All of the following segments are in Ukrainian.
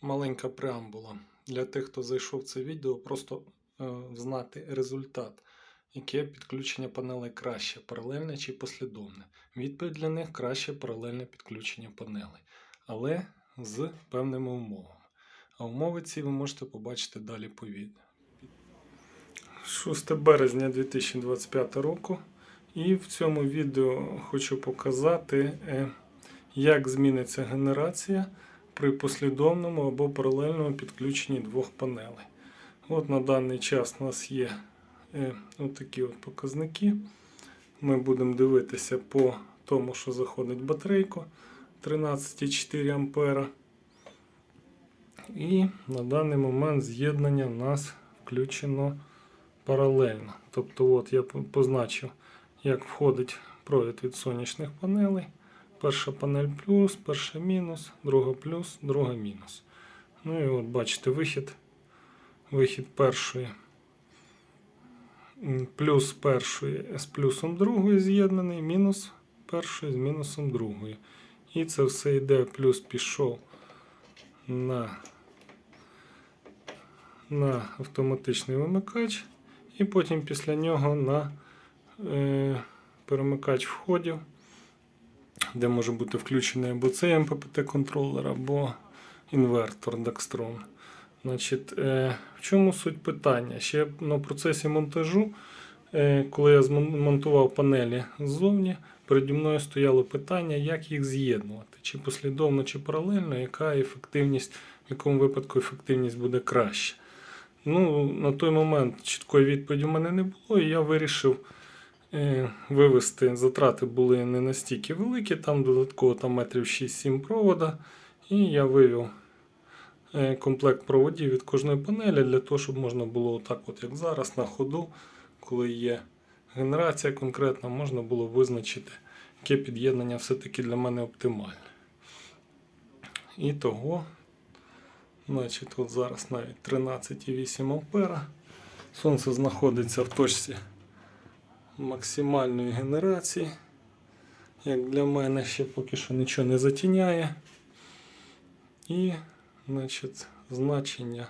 маленька преамбула. Для тих, хто зайшов в це відео, просто е, знати результат, яке підключення панелей краще, паралельне чи послідовне. Відповідь для них краще паралельне підключення панелей, але з певними умовами. А умови ці ви можете побачити далі по відео. 6 березня 2025 року. І в цьому відео хочу показати, е, як зміниться генерація при послідовному або паралельному підключенні двох панелей. От на даний час у нас є е, от такі от показники. Ми будемо дивитися по тому, що заходить батарейка 13,4 ампера. І на даний момент з'єднання в нас включено паралельно. Тобто, от я позначив, як входить провід від сонячних панелей. Перша панель плюс, перша мінус, друга плюс, друга мінус. Ну і от бачите, вихід, вихід першої. Плюс першої з плюсом другої з'єднаний, мінус першої з мінусом другої. І це все йде, плюс пішов на, на автоматичний вимикач. І потім після нього на е, перемикач входів, де може бути включений або цей МППТ-контролер, або інвертор Dextron. Значить, е, в чому суть питання? Ще на процесі монтажу, е, коли я змонтував панелі ззовні, переді мною стояло питання, як їх з'єднувати, чи послідовно, чи паралельно, яка ефективність, в якому випадку ефективність буде краще. Ну, на той момент чіткої відповіді в мене не було, і я вирішив вивести. Затрати були не настільки великі, там додатково там метрів 6-7 провода. І я вивів е, комплект проводів від кожної панелі для того, щоб можна було отак, от як зараз, на ходу, коли є генерація конкретна, можна було визначити, яке під'єднання все-таки для мене оптимальне. І того. Значить, от зараз навіть 13,8 ампера. Сонце знаходиться в точці максимальної генерації. Як для мене ще поки що нічого не затіняє. І значить, значення.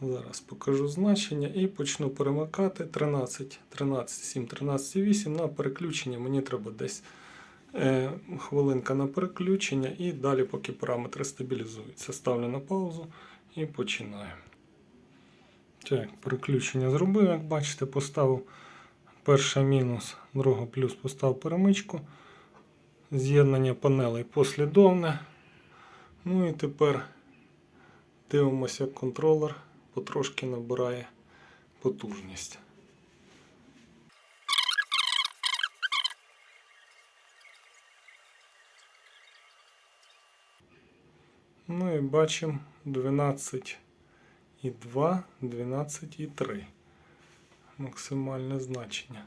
Зараз покажу значення і почну перемикати 13, 13,7, 13,8 на переключення. Мені треба десь Е, хвилинка на переключення і далі, поки параметри стабілізуються. Ставлю на паузу і починаю. Так, переключення зробив, як бачите, поставив перша мінус, друга плюс поставив перемичку. З'єднання панелей послідовне. Ну і тепер дивимося, як контролер потрошки набирає потужність. Ну і бачимо 12,2, 12,3. Максимальне значення.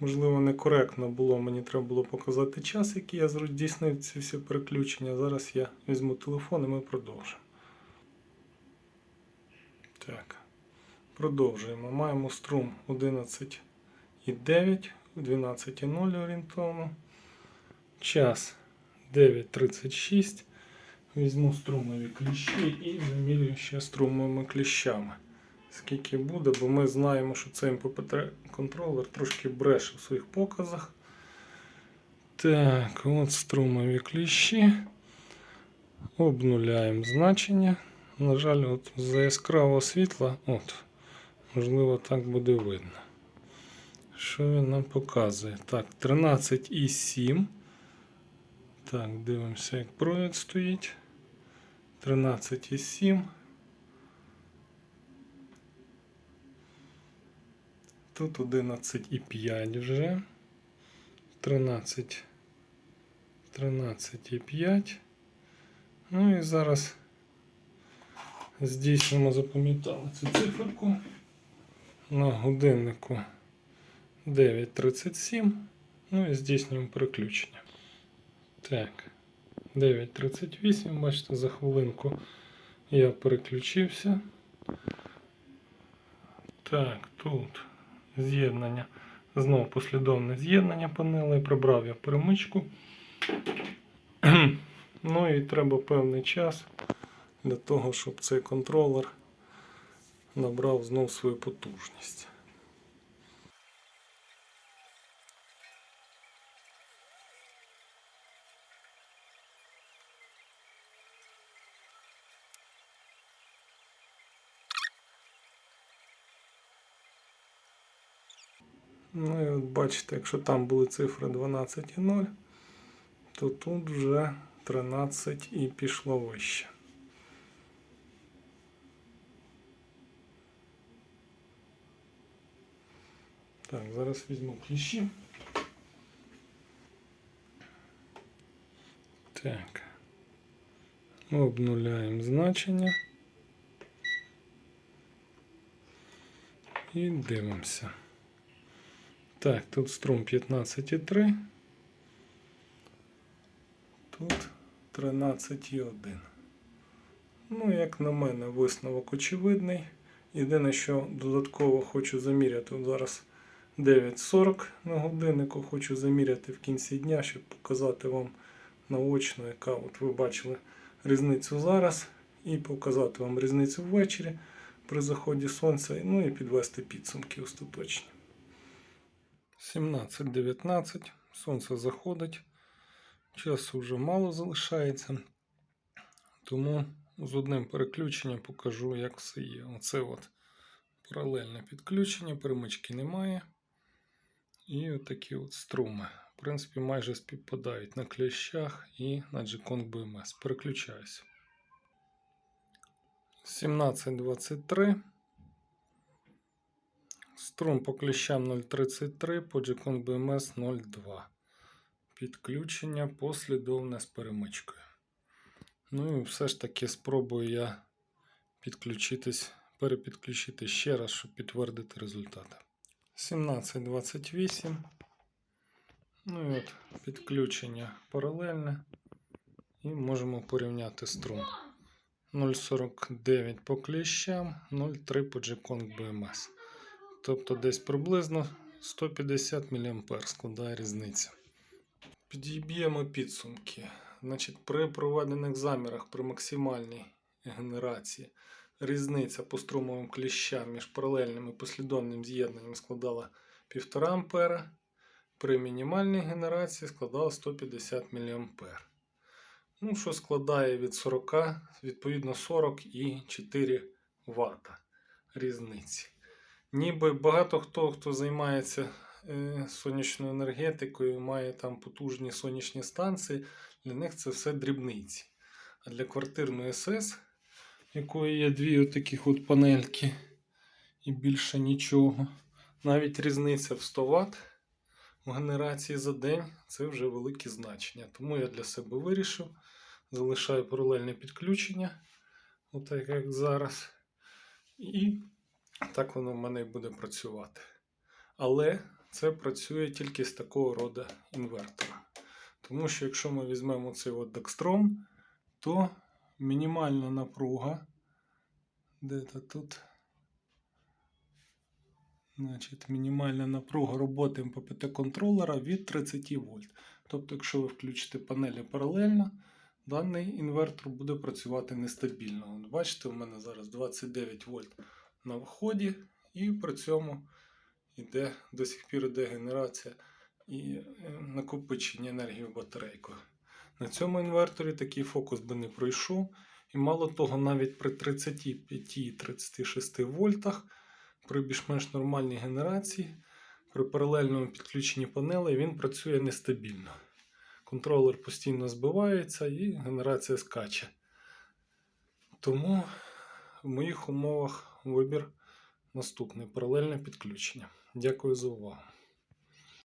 Можливо, некоректно було, мені треба було показати час, який я здійснив ці всі переключення. Зараз я візьму телефон і ми продовжимо. Так. Продовжуємо. Маємо струм 11,9, 12,0 орієнтовно. Час 9,36. Візьму струмові кліщі і замірюю ще струмовими кліщами. Скільки буде, бо ми знаємо, що цей МППТ-контролер трошки бреше в своїх показах. Так, от струмові кліщі. Обнуляємо значення. На жаль, от за яскравого світла, от, можливо, так буде видно. Що він нам показує? Так, 13,7. Так, дивимося, як провід стоїть. 13,7. Тут 11,5 вже. 13. 13,5. Ну і зараз здійснимо, запам'ятали цю циферку. На годиннику 9.37. Ну і здійснюємо переключення. Так, 9.38, бачите, за хвилинку я переключився. Так, тут з'єднання. Знову послідовне з'єднання панелей. Прибрав я перемичку. Ну і треба певний час для того, щоб цей контролер набрав знов свою потужність. Ну і от бачите, якщо там були цифри 12,0, то тут вже 13 і пішло вище. Так, зараз візьму кліщі. Так. Обнуляємо значення. І дивимося. Так, тут струм 15,3. Тут 13,1. Ну, як на мене, висновок очевидний. Єдине, що додатково хочу заміряти от зараз 9.40 на годиннику. Хочу заміряти в кінці дня, щоб показати вам наочно, яка от ви бачили різницю зараз, і показати вам різницю ввечері при заході сонця, ну і підвести підсумки остаточні. 17.19. Сонце заходить. Часу вже мало залишається. Тому з одним переключенням покажу, як все є. Оце от паралельне підключення, перемички немає. І отакі от струми. В принципі, майже співпадають на кліщах і на G-Kong BMS. Переключаюся. 17.23. Струм по кліщам 0.33, по G-Kong BMS 0.2. Підключення послідовне з перемичкою. Ну і все ж таки спробую я підключитись, перепідключити ще раз, щоб підтвердити результати. 17.28. Ну і от підключення паралельне. І можемо порівняти струм. 0,49 по кліщам, 0,3 по G-Kong BMS. Тобто десь приблизно 150 мА складає різниця. Підіб'ємо підсумки. Значить, при проведених замірах при максимальній генерації різниця по струмовим кліщам між паралельним і послідовним з'єднанням складала 1,5 А. При мінімальній генерації складала 150 мА. Ну, що складає від 40, відповідно 40 і 4 Вт різниці. Ніби багато хто, хто займається е, сонячною енергетикою, має там потужні сонячні станції, для них це все дрібниці. А для квартирної СС, якої є дві отаких от панельки і більше нічого, навіть різниця в 100 Вт в генерації за день це вже велике значення. Тому я для себе вирішив, залишаю паралельне підключення, отак як зараз. І так воно в мене і буде працювати. Але це працює тільки з такого роду інвертором. Тому що якщо ми візьмемо цей от Декстром, то мінімальна напруга, де то тут, значить, мінімальна напруга роботи МППТ контролера від 30 вольт. Тобто, якщо ви включите панелі паралельно, даний інвертор буде працювати нестабільно. От бачите, у мене зараз 29 вольт на вході, і при цьому йде до сих пір йде генерація і е, накопичення енергії в батарейку. На цьому інверторі такий фокус би не пройшов. І мало того, навіть при 35-36 вольтах, при більш-менш нормальній генерації, при паралельному підключенні панелей він працює нестабільно. Контролер постійно збивається і генерація скаче. Тому в моїх умовах вибір наступний паралельне підключення. Дякую за увагу.